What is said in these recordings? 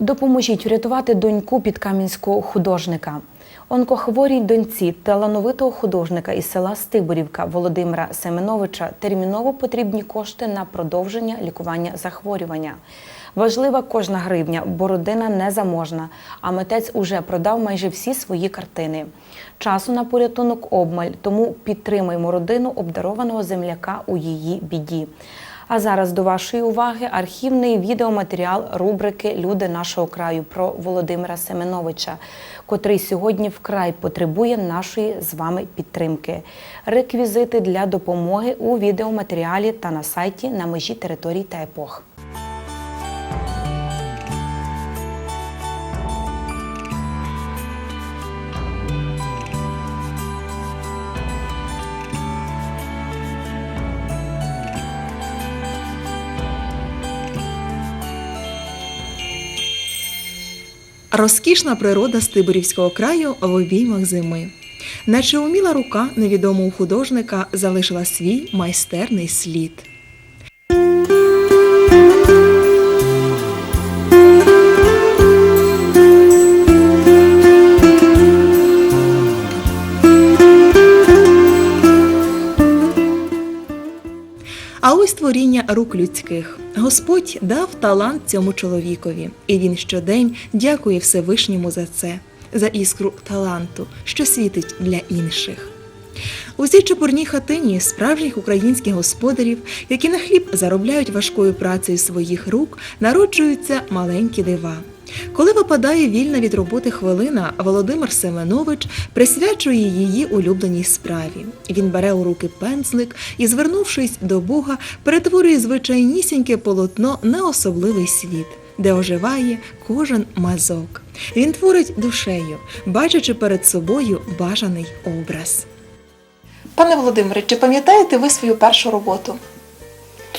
Допоможіть врятувати доньку підкам'янського художника. Онкохворій доньці талановитого художника із села Стиборівка Володимира Семеновича терміново потрібні кошти на продовження лікування захворювання. Важлива кожна гривня, бо родина не заможна, а митець уже продав майже всі свої картини. Часу на порятунок обмаль, тому підтримуємо родину обдарованого земляка у її біді. А зараз до вашої уваги архівний відеоматеріал рубрики Люди нашого краю про Володимира Семеновича, котрий сьогодні вкрай потребує нашої з вами підтримки. Реквізити для допомоги у відеоматеріалі та на сайті на межі територій та епох. Розкішна природа Стиборівського краю в обіймах зими. Наче уміла рука невідомого художника залишила свій майстерний слід. Рук людських. Господь дав талант цьому чоловікові, і він щодень дякує Всевишньому за це, за іскру таланту, що світить для інших. У цій чепурній хатині справжніх українських господарів, які на хліб заробляють важкою працею своїх рук, народжуються маленькі дива. Коли випадає вільна від роботи хвилина, Володимир Семенович присвячує її улюбленій справі. Він бере у руки пензлик і, звернувшись до Бога, перетворює звичайнісіньке полотно на особливий світ, де оживає кожен мазок. Він творить душею, бачачи перед собою бажаний образ. Пане Володимире, чи пам'ятаєте ви свою першу роботу?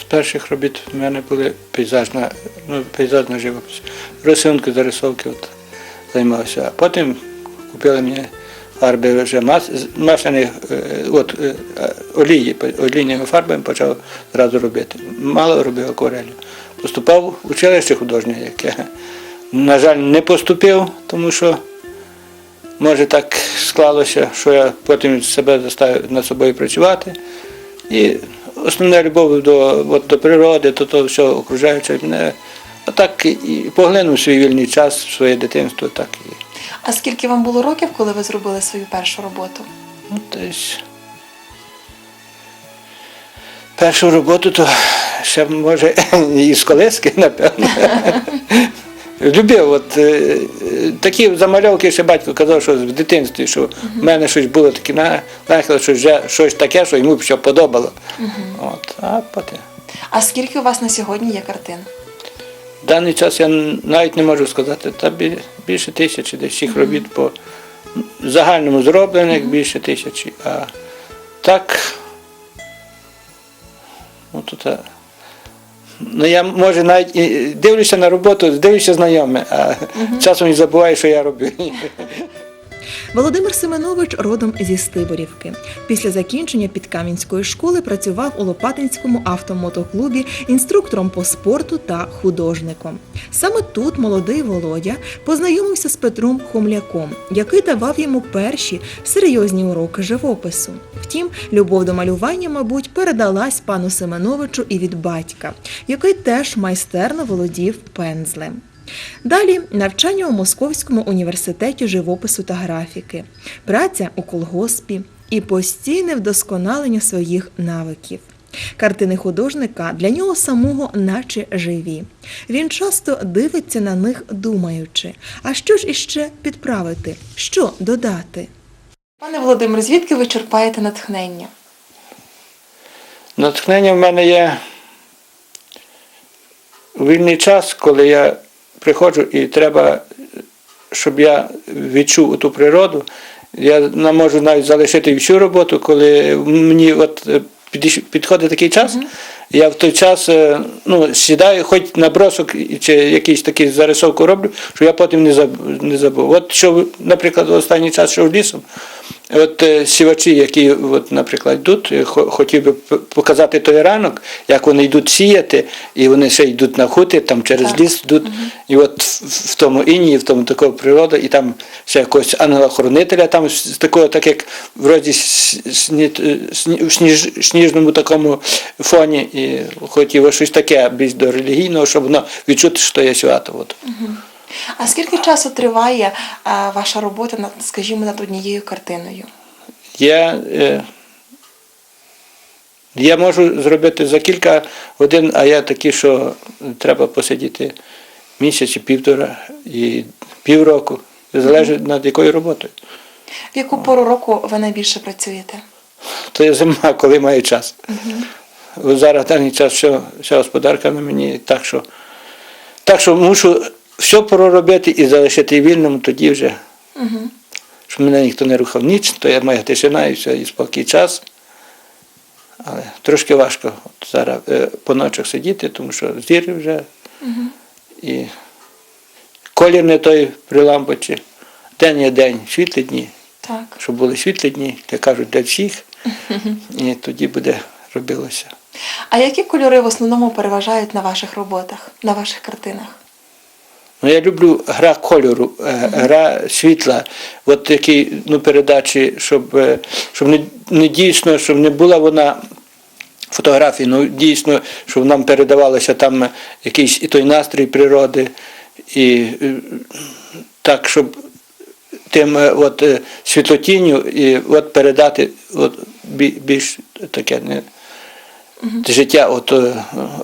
З перших робіт в мене були пейзажна, ну, пейзажна живопис. Рисунки, зарисовки от, займався. А потім купили мені фарби вже мас, масляні, е, от, е, олії, олійними фарбами почав зразу робити. Мало робив акварелю. Поступав в училище художнє, яке, на жаль, не поступив, тому що може так склалося, що я потім себе заставив над собою працювати. І основна любов до, от, до природи, до того всього окружаючого мене. А так і поглинув свій вільний час, своє дитинство, так і А скільки вам було років, коли ви зробили свою першу роботу? ну, десь. Першу роботу то ще може із колески, напевно. Любив, от е, такі замальовки ще батько казав, що в дитинстві, що в мене щось було таке, на- що вже щось таке, що йому б що подобало. От, а потім. А скільки у вас на сьогодні є картин? В даний час я навіть не можу сказати, та бі- більше тисячі десь всіх робіт по загальному зроблених більше тисячі. А так, ну, то та, ну я може навіть і дивлюся на роботу, дивлюся знайоме, а часом і забуваю, що я роблю. Володимир Семенович родом зі Стиборівки. Після закінчення підкам'янської школи працював у Лопатинському автомотоклубі інструктором по спорту та художником. Саме тут молодий Володя познайомився з Петром Хомляком, який давав йому перші серйозні уроки живопису. Втім, любов до малювання, мабуть, передалась пану Семеновичу і від батька, який теж майстерно володів пензлем. Далі навчання у Московському університеті живопису та графіки, праця у колгоспі і постійне вдосконалення своїх навиків. Картини художника для нього самого наче живі. Він часто дивиться на них, думаючи, а що ж іще підправити, що додати. Пане Володимир, звідки ви черпаєте натхнення? Натхнення в мене є вільний час, коли я приходжу і треба, щоб я відчув ту природу. Я не можу навіть залишити всю роботу, коли мені от е, підходить такий час, Я в той час е, ну, сідаю, хоч набросок чи якийсь такий зарисовку роблю, що я потім не забув. Не забув. От що, наприклад, в останній час йшов лісом, от е, сівачі, які, от, наприклад, йдуть, е, хо- хотів би показати той ранок, як вони йдуть сіяти, і вони ще йдуть на хутір, там через Так. ліс йдуть, і от в, тому інії, в тому такого природа, і там ще якогось ангела-хоронителя, там такого, так як вроді сні- е, сніж, сніжному такому фоні, і хотів щось таке більш до релігійного, щоб воно відчути, що є свято. От. А скільки часу триває е, ваша робота над, скажімо, над однією картиною? Я, е, я можу зробити за кілька годин, а я такий, що треба посидіти місяць і півтора і півроку. Залежить над якою роботою. В яку пору року ви найбільше працюєте? То є зима, коли маю час. От Зараз в даний час все, вся господарка на мені, так що, так що мушу все проробити і залишити вільним, тоді вже, Угу. щоб мене ніхто не рухав ніч, то я моя тишина і все, і спокій час. Але трошки важко от зараз е, по ночах сидіти, тому що зір вже і колір не той при лампочці. День є день, світлі дні Так. щоб були світлі дні, як кажуть, для всіх, і тоді буде робилося. А які кольори в основному переважають на ваших роботах, на ваших картинах? Ну, я люблю гра кольору, е, гра світла, от такі ну, передачі, щоб, е, щоб не, не дійсно, щоб не була вона фотографії, ну дійсно, щоб нам передавалося там якийсь і той настрій природи, і е, так, щоб тим от, світлотінню і от передати от, більш таке не, життя от,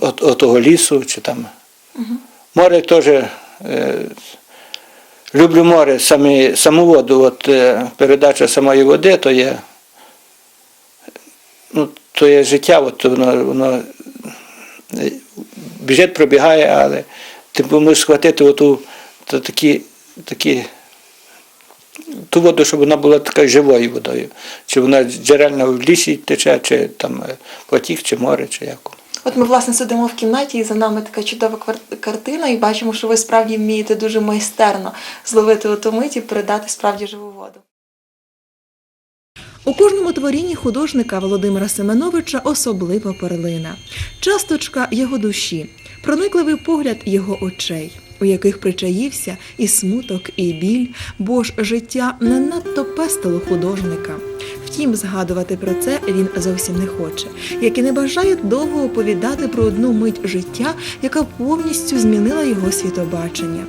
от, от того лісу чи там. Море теж люблю море, самі, саму воду, от е, передача самої води, то є, ну, то є життя, от воно, воно е, біжить, пробігає, але ти мусиш схватити оту, то такі, такі, ту воду, щоб вона була така живою водою. Чи вона джерельна в лісі тече, чи там е, потік, чи море, чи як. От ми, власне, сидимо в кімнаті, і за нами така чудова картина, і бачимо, що ви справді вмієте дуже майстерно зловити оту мить і передати справді живу воду. У кожному творінні художника Володимира Семеновича особлива перлина, часточка його душі, проникливий погляд його очей, у яких причаївся і смуток, і біль, бо ж життя не надто пестило художника. Втім, згадувати про це він зовсім не хоче, як і не бажає довго оповідати про одну мить життя, яка повністю змінила його світобачення.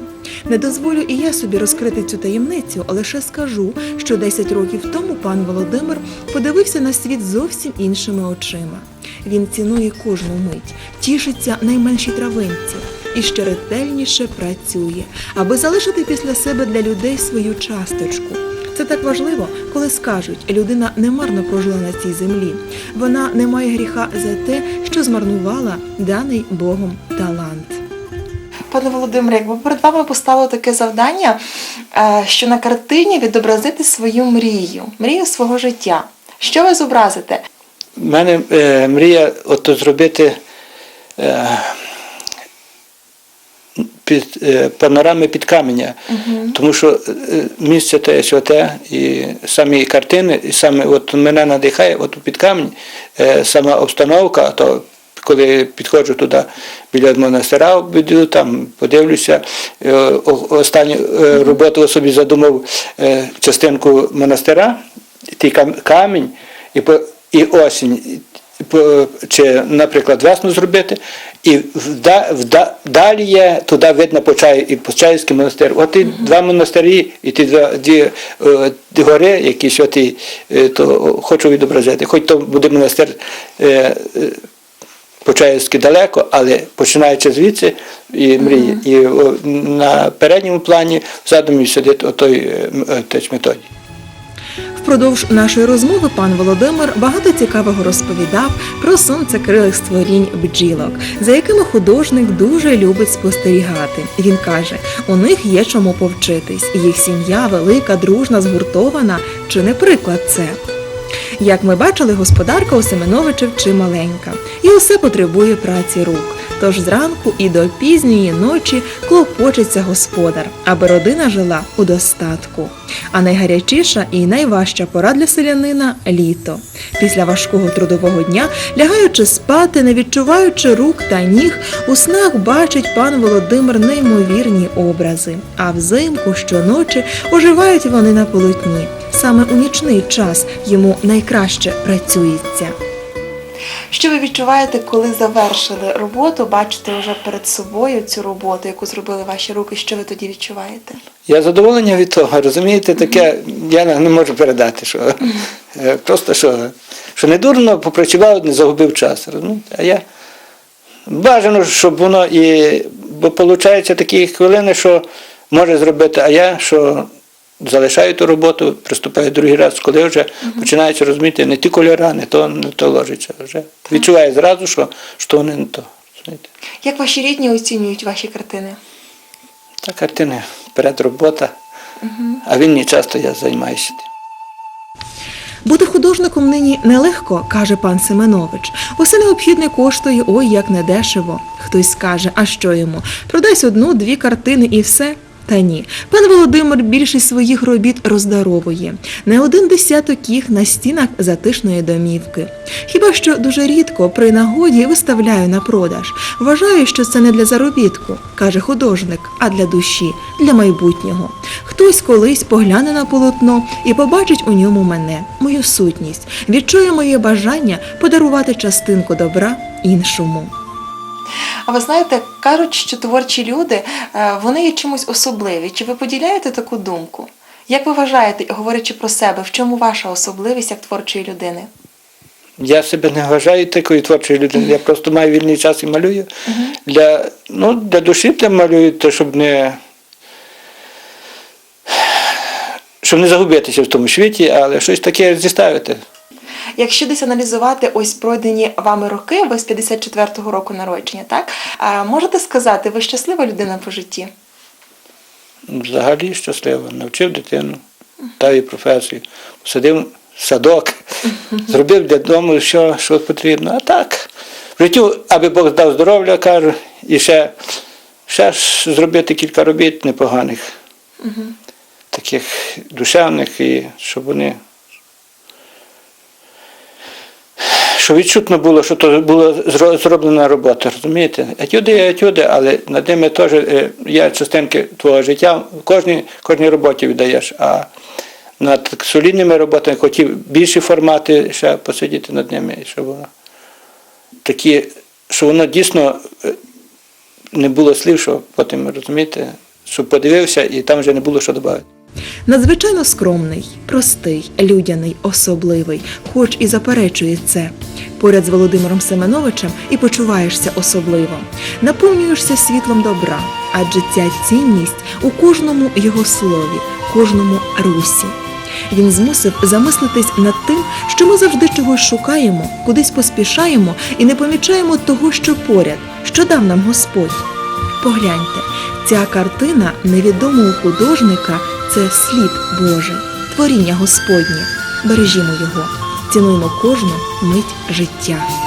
Не дозволю і я собі розкрити цю таємницю, а лише скажу, що 10 років тому пан Володимир подивився на світ зовсім іншими очима. Він цінує кожну мить, тішиться найменшій травинці і ще ретельніше працює, аби залишити після себе для людей свою часточку. Це так важливо, коли скажуть, людина немарно прожила на цій землі. Вона не має гріха за те, що змарнувала даний Богом талант. Пане Володимире, якби перед вами постало таке завдання, е, що на картині відобразити свою мрію, мрію свого життя. Що ви зобразите? У мене е, мрія от зробити е, під, е, панорами під каменя, тому що е, місце те святе, і самі картини, і саме от мене надихає от під камінь, е, сама обстановка, то коли підходжу туди біля монастира, обійду, там подивлюся. Останню роботу собі задумав частинку монастира, ті камінь і, по, і осінь. І по- Чи, наприклад, весну зробити, і вда, вда, далі є туди видно Почаїв і Почаївський монастир. От ті два монастирі, і ті два дві, е, гори, які святі, е, то хочу відобразити. Хоч то буде монастир е, е, Почаївський далеко, але починаючи звідси і мрії. І о, на передньому плані задумі сидить отой отець Методій. Впродовж нашої розмови пан Володимир багато цікавого розповідав про сонцекрилих створінь бджілок, за якими художник дуже любить спостерігати. Він каже, у них є чому повчитись. Їх сім'я велика, дружна, згуртована. Чи не приклад це? Як ми бачили, господарка у Семеновичів чималенька, і усе потребує праці рук. Тож зранку і до пізньої ночі клопочеться господар, аби родина жила у достатку. А найгарячіша і найважча пора для селянина літо. Після важкого трудового дня, лягаючи спати, не відчуваючи рук та ніг, у снах бачить пан Володимир неймовірні образи. А взимку щоночі оживають вони на полотні. Саме у нічний час йому найкраще працюється. Що ви відчуваєте, коли завершили роботу, бачите вже перед собою цю роботу, яку зробили ваші руки? Що ви тоді відчуваєте? Я задоволення від того, розумієте, таке я не можу передати, що е, просто що, що не дурно попрацював, не загубив час. Розумієте? А я бажано, щоб воно і. Бо виходить такі хвилини, що може зробити, а я що залишаю ту роботу, приступаю другий раз, коли вже починається розуміти не ті кольори, не то, не то ложиться. Вже відчуваю зразу, що, що вони не то. розумієте. Як ваші рідні оцінюють ваші картини? Та картини вперед робота, а вільний час то я займаюся. Бути художником нині нелегко, каже пан Семенович. Усе необхідне коштує ой як недешево. Хтось скаже, а що йому? Продасть одну-дві картини і все. Та ні, пан Володимир більшість своїх робіт роздаровує. Не один десяток їх на стінах затишної домівки. Хіба що дуже рідко при нагоді виставляю на продаж. Вважаю, що це не для заробітку, каже художник, а для душі, для майбутнього. Хтось колись погляне на полотно і побачить у ньому мене, мою сутність, відчує моє бажання подарувати частинку добра іншому. А ви знаєте, кажуть, що творчі люди е, вони є чимось особливі. Чи ви поділяєте таку думку? Як ви вважаєте, говорячи про себе, в чому ваша особливість як творчої людини? Я себе не вважаю такою творчою людиною. Я просто маю вільний час і малюю. Для, ну, для душі те малюю, те, щоб не. Щоб не загубитися в тому світі, але щось таке зіставити. Якщо десь аналізувати ось пройдені вами роки, ви з 54-го року народження, так? Можете сказати, ви щаслива людина по житті? Взагалі щасливо. Навчив дитину, дав їй професію, посадив садок, зробив для дому, що, що потрібно. А так, в життю, аби Бог дав здоров'я, кажу, і ще, ще ж зробити кілька робіт непоганих, таких душевних, і щоб вони. Щоб відчутно було, що то була зроблена робота, розумієте? Етюди етюди, але над ними теж е, є частинки твого життя, кожній, кожній роботі віддаєш. А над солідними роботами хотів більші формати ще посидіти над ними, щоб воно такі, що воно дійсно е, не було слів, що потім розумієте, щоб подивився і там вже не було що додати. Надзвичайно скромний, простий, людяний, особливий, хоч і заперечує це. Поряд з Володимиром Семеновичем і почуваєшся особливо, наповнюєшся світлом добра, адже ця цінність у кожному його слові, кожному русі. Він змусив замислитись над тим, що ми завжди чогось шукаємо, кудись поспішаємо і не помічаємо того, що поряд, що дав нам Господь. Погляньте, ця картина невідомого художника це слід Божий, творіння Господнє. Бережімо його, цінуємо кожну мить життя.